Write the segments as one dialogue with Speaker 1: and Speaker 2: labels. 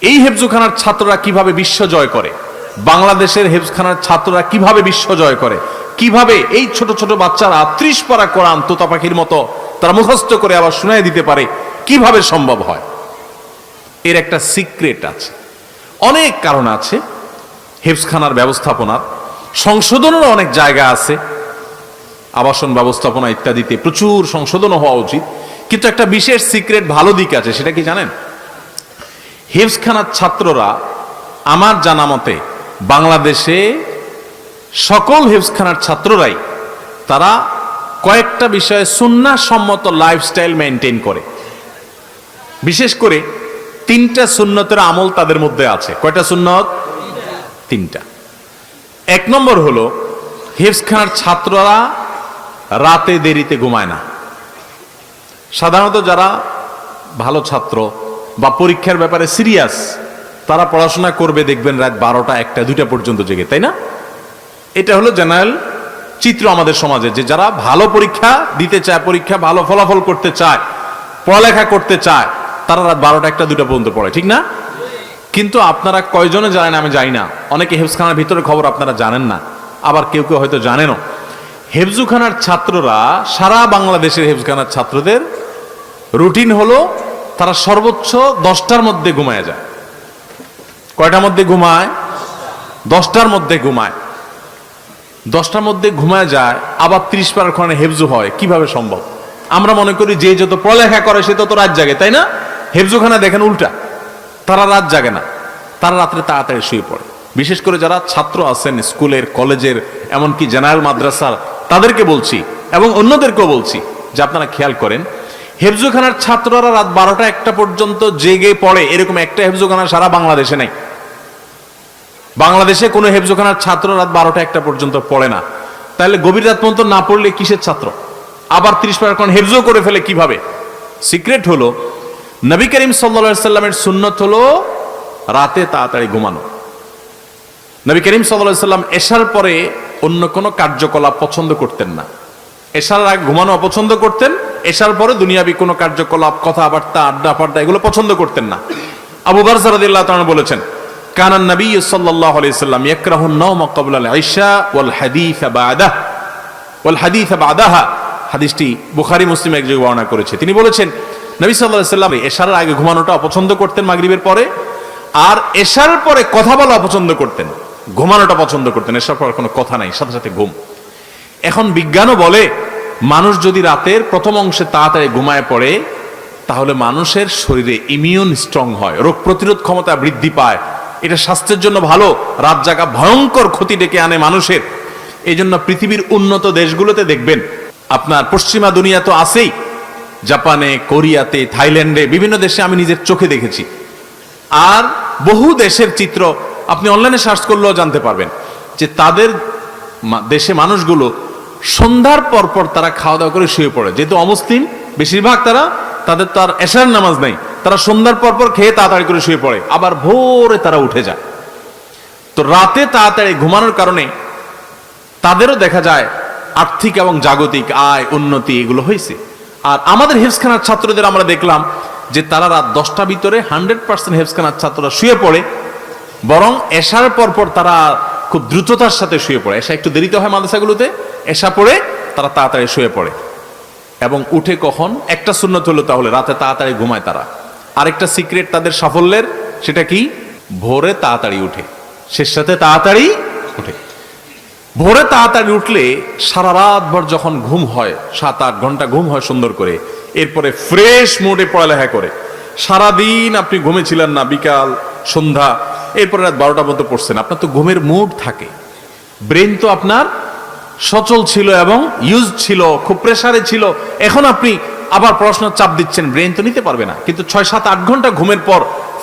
Speaker 1: এই হেফজুখানার ছাত্ররা কীভাবে বিশ্ব জয় করে? বাংলাদেশের হেফজখানার ছাত্ররা কীভাবে বিশ্ব জয় করে? কীভাবে এই ছোট ছোট বাচ্চারা ত্রিশ পারা কোরআন তোতা পাখির মতো তারা মুখস্থ করে আবার শুনাই দিতে পারে? কীভাবে সম্ভব হয়? এর একটা সিক্রেট আছে। অনেক কারণ আছে হেফজখানার ব্যবস্থাপনার। সংশোধনেরও অনেক জায়গা আছে। আবাসন ব্যবস্থাপনা ইত্যাদিতে প্রচুর সংশোধনও হওয়া উচিত। কিন্তু একটা বিশেষ সিক্রেট ভালো দিক আছে, সেটা কি জানেন? হিফজখানার ছাত্ররা আমার জানা মতে বাংলাদেশে সকল হিফজখানার ছাত্ররাই তারা কয়েকটা বিষয়ে সুন্নাসম্মত লাইফস্টাইল মেনটেন করে। বিশেষ করে তিনটা সুন্নতের আমল তাদের মধ্যে আছে। কয়টা সুন্নত? তিনটা। এক নম্বর হলো, হিফজখানার ছাত্ররা রাতে দেরিতে ঘুমায় না। সাধারণত যারা ভালো ছাত্র বা পরীক্ষার ব্যাপারে সিরিয়াস তারা পড়াশোনা করবে, দেখবেন রাত বারোটা, একটা, দুইটা পর্যন্ত জেগে, তাই না? এটা হলো জেনারেল চিত্র আমাদের সমাজে, যে যারা ভালো পরীক্ষা দিতে চায়, পরীক্ষা ভালো ফলাফল করতে চায়, পড়ালেখা করতে চায়, তারা রাত বারোটা, একটা, দুইটা পর্যন্ত পড়ে, ঠিক না? কিন্তু আপনারা কয়জনে জানেন, আমি জানি না। অনেকে হেফজখানার ভিতরে খবর আপনারা জানেন না, আবার কেউ কেউ হয়তো জানেনও। হেফজুখানার ছাত্ররা, সারা বাংলাদেশের হেফজখানার ছাত্রদের রুটিন হলো তারা সর্বোচ্চ দশটার মধ্যে ঘুমায় যায়। কয়টার মধ্যে ঘুমায়? দশটার মধ্যে ঘুমায়। দশটার মধ্যে ঘুমায় যায়, আবার ত্রিশ পার ওখানে হেফজু হয়। কীভাবে সম্ভব? আমরা মনে করি যে যত পড়ালেখা করে সে তত রাত জাগে, তাই না? হেফজুখানা দেখেন উল্টা। তারা রাত জাগে না। তারা রাত্রে তাড়াতাড়ি শুয়ে পড়ে। বিশেষ করে যারা ছাত্র আছেন স্কুলের, কলেজের, এমনকি জেনারেল মাদ্রাসার, তাদেরকে বলছি এবং অন্যদেরকেও বলছি যে আপনারা খেয়াল করেন হেফজুখানার ছাত্ররা রাত বারোটা একটা পর্যন্ত জেগে পড়ে, এরকম একটা হেফজুখানা সারা বাংলাদেশে নেই। বাংলাদেশে কোনো হেফজুখানার ছাত্র রাত বারোটা একটা পর্যন্ত পড়ে না। তাহলে গভীর রাত পর্যন্ত না পড়লে কিসের ছাত্র? আবার ত্রিশ পার হেফজো করে ফেলে কীভাবে? সিক্রেট হলো, নবী করিম সাল্লা সাল্লামের সুন্নত হলো রাতে তাড়াতাড়ি ঘুমানো। নবী করিম সাল্লা সাল্লাম এশার পরে অন্য কোনো কার্যকলাপ পছন্দ করতেন না। এশার আগে ঘুমানো অপছন্দ করতেন এশার পরে দুনিয়াবি কোনো কার্যকলাপ, কথাবার্তা আড্ডা ফাড্ডা এগুলো পছন্দ করতেন না। আবু বারসারাদিল্লাহ তাআলা বলেছেন কানান নবী সাল্লাল্লাহু আলাইহি সাল্লাম ইয়াকরাহু আন-নাওম ক্বাবলা আল-ইশা ওয়াল হাদিস বা'দাহ। ওয়াল হাদিস বা'দাহা, হাদিসটি বুখারী, মুসলিম এক জায়গায় বর্ণনা করেছে। তিনি বলেছেন, নবী আলাইহি সাল্লাম এশার আগে ঘুমানোটা অপছন্দ করতেন মাগরিবের পরে, আর এশার পরে কথা বলা অপছন্দ করতেন। ঘুমানোটা পছন্দ করতেন। এশার পরে কোনো কথা নাই, সাথে সাথে ঘুম। এখন বিজ্ঞানও বলে মানুষ যদি রাতের প্রথম অংশে তাড়াতাড়ি ঘুমায় পড়ে, তাহলে মানুষের শরীরে ইমিউন স্ট্রং হয়, রোগ প্রতিরোধ ক্ষমতা বৃদ্ধি পায়। এটা স্বাস্থ্যের জন্য ভালো, রাত জাগা ভয়ঙ্কর ক্ষতি ডেকে আনে মানুষের। এই জন্য পৃথিবীর উন্নত দেশগুলোতে দেখবেন, আপনার পশ্চিমা দুনিয়া তো আছেই। জাপানে, কোরিয়াতে, থাইল্যান্ডে, বিভিন্ন দেশে আমি নিজের চোখে দেখেছি। আর বহু দেশের চিত্র আপনি অনলাইনে সার্চ করলেও জানতে পারবেন যে তাদের দেশে মানুষগুলো সন্ধ্যার পর পর তারা খাওয়া দাওয়া করে শুয়ে পড়ে। যেহেতু অমুসলিম, বেশিরভাগ তারা, তাদের তার এশার নামাজ নেই। তারা সন্ধ্যার পর পর খেয়ে তাড়াতাড়ি করে শুয়ে পড়ে। আবার ভোরে তারা উঠে যায়। তো রাতে তাড়াতাড়ি ঘুমানোর কারণে তাদেরও দেখা যায় আর্থিক এবং জাগতিক আয়, উন্নতি এগুলো হয়েছে। আর আমাদের হেফসখানার ছাত্রদের আমরা দেখলাম যে তারা রাত দশটা ভিতরে হান্ড্রেড পার্সেন্ট হেফসখানার ছাত্ররা শুয়ে পড়ে, বরং এশার পর পর তারা খুব দ্রুততার সাথে শুয়ে পড়ে। এসা একটু দেরিতে হয় মাদ্রাসাগুলোতে, এসা পড়ে তারা তাড়াতাড়ি শুয়ে পড়ে। এবং উঠে কখন? একটা শূন্যত হলো তাহলে রাতে তাড়াতাড়ি ঘুমায় তারা। আরেকটা সিক্রেট তাদের সাফল্যের, সেটা কি? ভোরে তাড়াতাড়ি উঠে। শেষ সাথে তাড়াতাড়ি উঠে। ভোরে তাড়াতাড়ি উঠলে সারা রাত ভর যখন ঘুম হয়, সাত আট ঘণ্টা ঘুম হয় সুন্দর করে, এরপরে ফ্রেশ মুডে পড়ালেখা করে। সারাদিন আপনি ঘুমেছিলেন না, বিকাল সন্ধ্যা, এরপরে রাত বারোটা পর্যন্ত পড়ছেন। আপনার তো ঘুমের মুড থাকে। ব্রেন তো আপনার সচল ছিল এবং ইউজ ছিল, খুব প্রেসারে ছিল। এখন আপনি আবার পড়াশোনার চাপ দিচ্ছেন ব্রেন তো নিতে পারবে না। কিন্তু ছয়, সাত, আট ঘণ্টা ঘুমের পর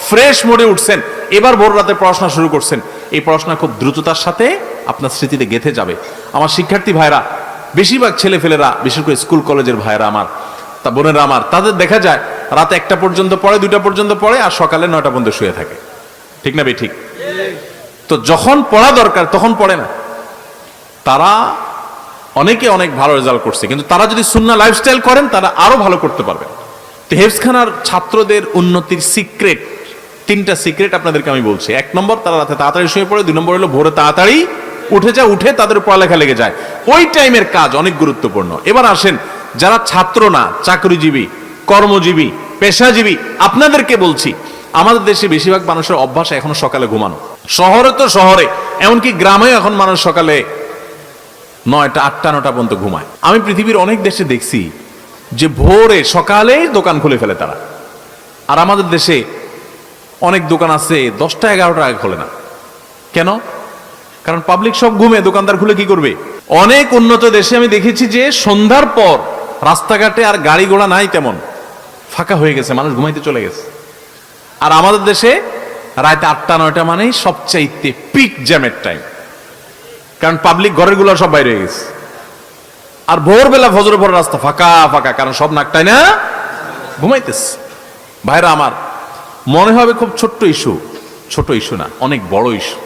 Speaker 1: ফ্রেশ মোডে উঠছেন। এবার ভোর রাতে পড়াশোনা শুরু করছেন। এই পড়াশোনা খুব দ্রুততার সাথে আপনার স্মৃতিতে গেঁথে যাবে। আমার শিক্ষার্থী ভাইরা বেশিরভাগ ছেলে ফেলেরা বিশেষ করে স্কুল কলেজের ভাইরা আমার, তা বোনেরা আমার, তাদের দেখা যায়, রাতে একটা পর্যন্ত পড়ে, দুইটা পর্যন্ত পড়ে, আর সকালে নয়টা পর্যন্ত শুয়ে থাকে। ঠিক না বে ঠিক। তো যখন পড়া দরকার, তখন পড়ে না। তারা অনেকে অনেক ভালো রেজাল্ট করছে, কিন্তু তারা যদি সুন্না লাইফস্টাইল করেন, তারা আরও ভালো করতে পারবেন তো হেফসখানার ছাত্রদের উন্নতির সিক্রেট তিনটা সিক্রেট আপনাদেরকে আমি বলছি। এক নম্বর, তারা রাতে তাড়াতাড়ি শুয়ে পড়ে। দুই নম্বর হলো, ভোরে তাড়াতাড়ি উঠে যায়, উঠে তাদের পড়ালেখা লেগে যায়। ওই টাইমের কাজ অনেক গুরুত্বপূর্ণ। এবার আসেন, যারা ছাত্র না, চাকরিজীবী, কর্মজীবী, পেশাজীবী, আপনাদেরকে বলছি আমাদের দেশে বেশিরভাগ মানুষের অভ্যাস এখনও সকালে ঘুমানো। শহরে তো শহরে, এমনকি গ্রামেও এখন মানুষ সকালে নয়টা, আটটা, নটা পর্যন্ত ঘুমায়। আমি পৃথিবীর অনেক দেশে দেখছি যে ভোরে সকালেই দোকান খুলে ফেলে তারা। আর আমাদের দেশে অনেক দোকান আছে, দশটা, এগারোটা আগে খোলে না। কেন? কারণ পাবলিক সব ঘুমে, দোকানদার খুলে কি করবে? অনেক উন্নত দেশে আমি দেখেছি যে সন্ধ্যার পর রাস্তাঘাটে আর গাড়ি ঘোড়া নাই তেমন। ফাঁকা হয়ে গেছে, মানুষ ঘুমাইতে চলে গেছে। আর আমাদের দেশে রাত আটটা, নয়টা মানেই সবচাইতে পিক জ্যামের টাইম কারণ পাবলিক ঘরেরগুলো সব বাইরে গেছে। আর ভোরবেলা ফজরের পর রাস্তা ফাঁকা ফাঁকা, কারণ সব নাকটাই না ঘুমাইতেছে। ভাইরা আমার, মনে হবে খুব ছোট্ট ইস্যু ছোট ইস্যু না, অনেক বড় ইস্যু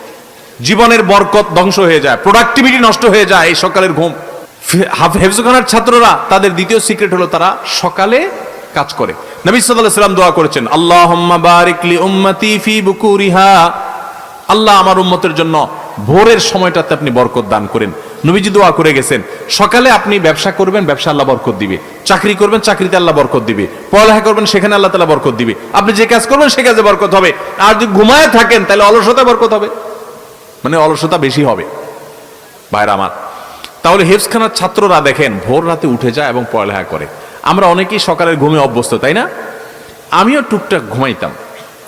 Speaker 1: জীবনের বরকত ধ্বংস হয়ে যায় প্রোডাক্টিভিটি নষ্ট হয়ে যায় এই সকালের ঘুম। হেফজখানার ছাত্ররা, তাদের দ্বিতীয় সিক্রেট হলো তারা সকালে কাজ করে। নবী সাল্লাম দোয়া করেছেন, আল্লাহুম্মা বারিক উম্মতি ফি বুকুরিহা। আল্লাহ আমার উম্মতের জন্য ভোরের সময়টাতে আপনি বরকত দান করেন। নবীজি দোয়া করে গেছেন, সকালে আপনি ব্যবসা করবেন, ব্যবসা আল্লাহ বরকত দিবে। চাকরি করবেন, চাকরিতে আল্লাহ বরকত দিবে। পড়ালেখা করবেন, সেখানে আল্লাহ তালা বরকত দিবে। আপনি যে কাজ করবেন, সে কাজে বরকত হবে। আর যদি ঘুমায় থাকেন, তাহলে অলসতা বরকত হবে। মানে অলসতা বেশি হবে। ভাইরা আমার, তাহলে হেফসখানার ছাত্ররা দেখেন, ভোর রাতে উঠে যায় এবং পড়ালেখা করে। আমরা অনেকেই সকালের ঘুমে অভ্যস্ত, তাই না? আমিও টুকটাক ঘুমাইতাম।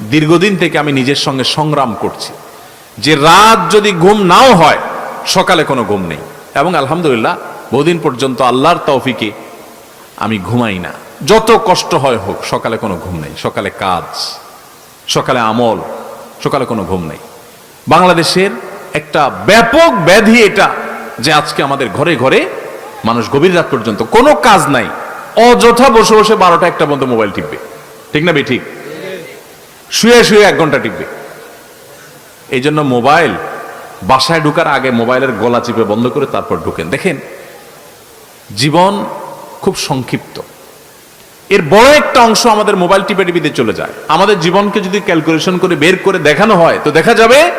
Speaker 1: দীর্ঘদিন থেকে আমি নিজের সঙ্গে সংগ্রাম করছি। যে রাত যদি ঘুম নাও হয়, সকালে কোনো ঘুম নেই। এবং আলহামদুলিল্লাহ, বহুদিন পর্যন্ত আল্লাহর তৌফিকে আমি ঘুমাই না। যত কষ্ট হয় হোক, সকালে কোনো ঘুম নেই। সকালে কাজ, সকালে আমল, সকালে কোনো ঘুম নেই। বাংলাদেশের একটা ব্যাপক ব্যাধি এটা যে আজকে আমাদের ঘরে ঘরে মানুষ গভীর রাত পর্যন্ত কোনো কাজ নাই। অযথা বসে বসে বারোটা একটা পর্যন্ত মোবাইল টিপবে। ঠিক না বে, ঠিক? শুয়ে শুয়ে এক ঘণ্টা টিপবে। এই জন্য মোবাইল, বাসায় ঢুকার আগে মোবাইলের গলা চিপে বন্ধ করে তারপর ঢুকেন। দেখেন, জীবন খুব সংক্ষিপ্ত। এর বড় একটা অংশ আমাদের মোবাইল টিপে টিপিতে চলে যায়। আমাদের জীবনকে যদি ক্যালকুলেশন করে বের করে দেখানো হয়, তো দেখা যাবে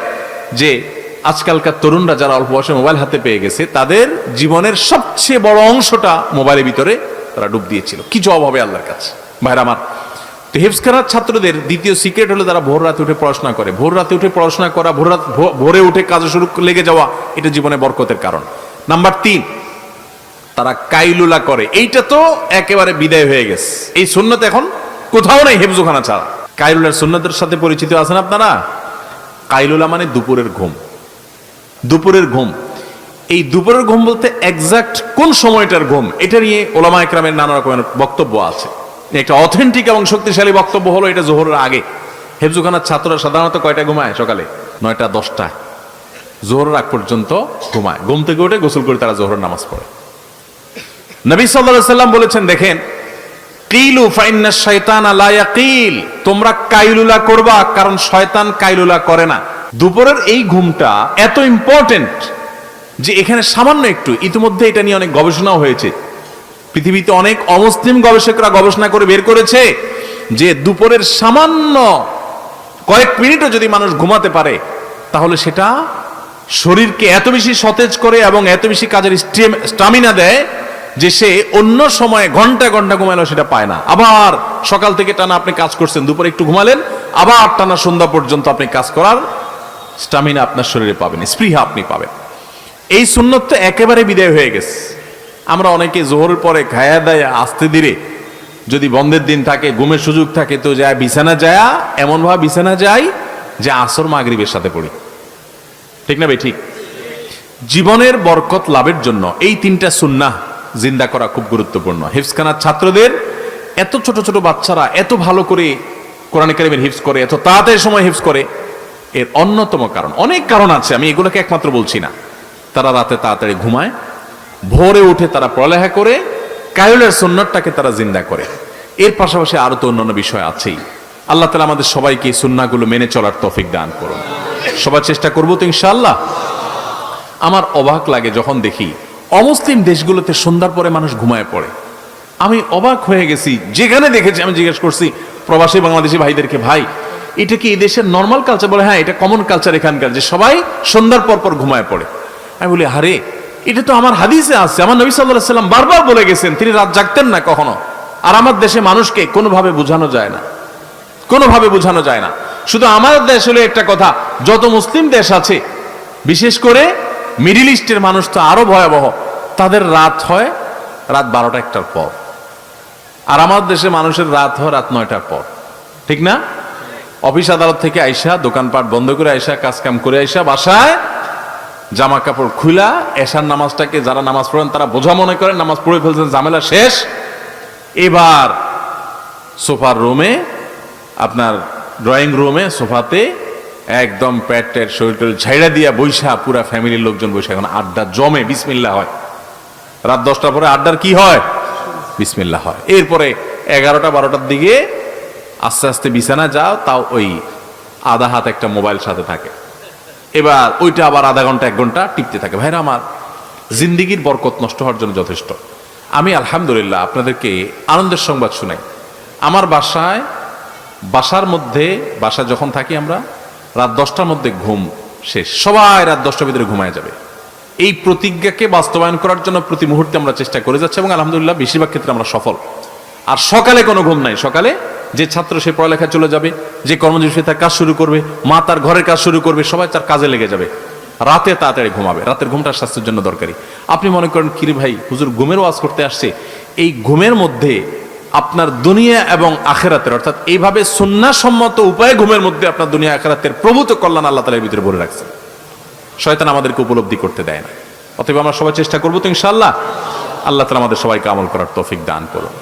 Speaker 1: যে আজকালকার তরুণরা যারা অল্প বয়সে মোবাইল হাতে পেয়ে গেছে, তাদের জীবনের সবচেয়ে বড় অংশটা মোবাইলের ভিতরে তারা ডুব দিয়েছিল। কি জবাব হবে আল্লাহর কাছে? ভাইরা আমার তো হেফসখানার ছাত্রদের দ্বিতীয় সিক্রেট হলো তারা ভোর রাতে উঠে পড়াশোনা করে। ভোর রাতে উঠে পড়াশোনা করা, ভোর রাত ভোরে উঠে কাজে শুরু লেগে যাওয়া, এটা জীবনে বরকতের কারণ। নাম্বার তিন, তারা কাইলুলা করে। এইটা তো একেবারে বিদায় হয়ে গেছে। এই সুন্নত এখন কোথাও নেই হেফজুখানা ছাড়া। কাইলুলার সুন্নতের সাথে পরিচিত আছেন আপনারা? কাইলুলা মানে দুপুরের ঘুম। দুপুরের ঘুম। এই দুপুরের ঘুম বলতে এক্সাক্ট কোন সময়টার ঘুম? এটা নিয়ে ওলামা একরামের নানা রকমের বক্তব্য আছে। একটা অথেন্টিক এবং শক্তিশালী বক্তব্য হলো এটা জোহরের আগে। হেফজুখানার ছাত্ররা সাধারণত কয়টা ঘুমায় সকালে? নয়টা, দশটায়। জোহরের আগ পর্যন্ত ঘুমায়। ঘুম থেকে উঠে গোসল করে তারা জোহরের নামাজ পড়ে। নবী সাল্লাল্লাহু সাল্লাম বলেছেন, দেখেন, কিলু ফাইন্না শয়তান লা ইয়াকিল। তোমরা কাইলুলা করবা, কারণ শয়তান কাইলুলা করে না। দুপুরের এই ঘুমটা এত ইম্পর্টেন্ট যে এখানে সামান্য একটু, ইতিমধ্যে এটা নিয়ে অনেক গবেষণাও হয়েছে। পৃথিবীতে অনেক অমুসলিম গবেষকরা গবেষণা করে বের করেছে যে দুপুরের সামান্য কয়েক মিনিটও যদি মানুষ ঘুমাতে পারে, তাহলে সেটা শরীরকে এত বেশি সতেজ করে এবং এত বেশি কাজের স্টামিনা দেয় যে সে অন্য সময়ে ঘণ্টা ঘণ্টা ঘুমালেও সেটা পায় না। আবার সকাল থেকে টানা আপনি কাজ করছেন, দুপুরে একটু ঘুমালেন, আবার টানা সন্ধ্যা পর্যন্ত আপনি কাজ করার স্টামিনা আপনার শরীরে পাবেন, স্পৃহা আপনি পাবেন। এই সুন্নত তো একেবারে বিদায় হয়ে গেছে। আমরা অনেকে জোহরের পরে খায়া দেয় আসতে ধীরে, যদি বন্ধের দিন থাকে, ঘুমের সুযোগ থাকে, তো যায় বিছানা যায় এমনভাবে বিছানা যায় যে আসর মাগরিবের সাথে পড়ি। ঠিক না ভাই? ঠিক। জীবনের বরকত লাভের জন্য এই তিনটা সুন্নাহ জিন্দা করা খুব গুরুত্বপূর্ণ। হিফসখানার ছাত্রদের এত ছোট ছোট বাচ্চারা এত ভালো করে কোরআন কারিমের হিফস করে, এত তাড়াতাড়ি সময় হিফস করে, এর অন্যতম কারণ। অনেক কারণ আছে, আমি এগুলোকে একমাত্র বলছি না। তারা রাতে তাড়াতাড়ি ঘুমায়, ভোরে উঠে তারা পড়ালেখা করে, কায়ুলের সুন্নতটাকে তারা জিন্দা করে। এর পাশাপাশি আরও তো অন্যান্য বিষয় আছেই। আল্লাহ তালা আমাদের সবাইকে সুন্নাগুলো মেনে চলার তফিক দান করুন। সবার চেষ্টা করব তো ইনশাআল্লাহ। আমার অবাক লাগে যখন দেখি অমুসলিম দেশগুলোতে সন্ধ্যার পরে মানুষ ঘুমায় পড়ে। আমি অবাক হয়ে গেছি। যেখানে দেখেছি আমি জিজ্ঞেস করছি, প্রবাসী বাংলাদেশি ভাইদেরকে ভাই, এটা কি এই দেশের নর্মাল কালচার বলে হ্যাঁ এটা কমন কালচার এখানকার, যে সবাই সন্ধ্যার পর পর ঘুমায় পড়ে। আমি বলি হারে এটা তো আমার হাদিসে আছে। আমার নবী সাল্লাহ সাল্লাম বারবার বলে গেছেন, তিনি রাত জাগতেন না কখনো। আর আমার দেশে মানুষকে কোনোভাবে বোঝানো যায় না। কোনোভাবে বোঝানো যায় না। শুধু আমার দেশ হলো একটা কথা, যত মুসলিম দেশ আছে, বিশেষ করে মিডিল ইস্টের মানুষ তো আরও ভয়াবহ। তাদের রাত হয় রাত বারোটা একটার পর। আর আমার দেশে মানুষের রাত হয় রাত নয়টার পর। ঠিক না? অফিস আদালত থেকে আইসা, দোকানপাট বন্ধ করে আইসা কাজ কাম করে আইসা, বাসায় জামা কাপড় খুলা এশার নামাজটাকে যারা নামাজ পড়েন তারা বোঝা মনে করেন নামাজ পড়ে ফেলছেন, ঝামেলা শেষ। এবার সোফার রুমে, আপনার ড্রয়িং রুমে, সোফাতে একদম প্যাট ট্যাট শরীর টরীর ঝাইড়া দিয়া বৈশা পুরা ফ্যামিলির লোকজন বৈশা এখন আড্ডা জমে বিসমিল্লা হয়। রাত দশটার পরে আড্ডার কি হয়? বিসমিল্লা হয়। এরপরে এগারোটা, বারোটার দিকে আস্তে আস্তে বিছানা যাও, তাও ওই আধা হাত একটা মোবাইল সাথে থাকে। এবার ওইটা আবার আধা ঘণ্টা, এক ঘণ্টা টিপতে থাকে। ভাইরা আমার, জিন্দিগির বরকত নষ্ট হওয়ার জন্য যথেষ্ট। আমি আলহামদুলিল্লাহ আপনাদেরকে আনন্দের সংবাদ শুনাই। আমার বাসায়, বাসার মধ্যে বাসা যখন থাকি আমরা, রাত দশটার মধ্যে ঘুম শেষ। সবাই রাত দশটার ভিতরে ঘুমায় যাবে। এই প্রতিজ্ঞাকে বাস্তবায়ন করার জন্য প্রতি মুহূর্তে আমরা চেষ্টা করে যাচ্ছি এবং আলহামদুলিল্লাহ বেশিরভাগ ক্ষেত্রে আমরা সফল। আর সকালে কোনো ঘুম নাই। সকালে যে ছাত্র সে পড়ালেখা চলে যাবে, যে কর্মজীবী সে তার কাজ শুরু করবে, মা তার ঘরের কাজ শুরু করবে, সবাই তার কাজে লেগে যাবে। রাতে তাড়াতাড়ি ঘুমাবে, রাতের ঘুমটা স্বাস্থ্যের জন্য দরকারি। আপনি মনে করেন, কিরে ভাই, হুজুর ঘুমের ওয়াজ করতে আসছে। এই ঘুমের মধ্যে আপনার দুনিয়া এবং আখেরাতের, অর্থাৎ এইভাবে সন্ন্যাসম্মত উপায়ে ঘুমের মধ্যে আপনার দুনিয়া আখেরাতের প্রভূত কল্যাণ আল্লাহ তালার ভিতরে বলে রাখছে শয়তান আমাদেরকে উপলব্ধি করতে দেয় না। অতএব আমরা সবাই চেষ্টা করব তো ইনশাল্লাহ আল্লাহ তালা আমাদের সবাইকে আমল করার তৌফিক দান করুন।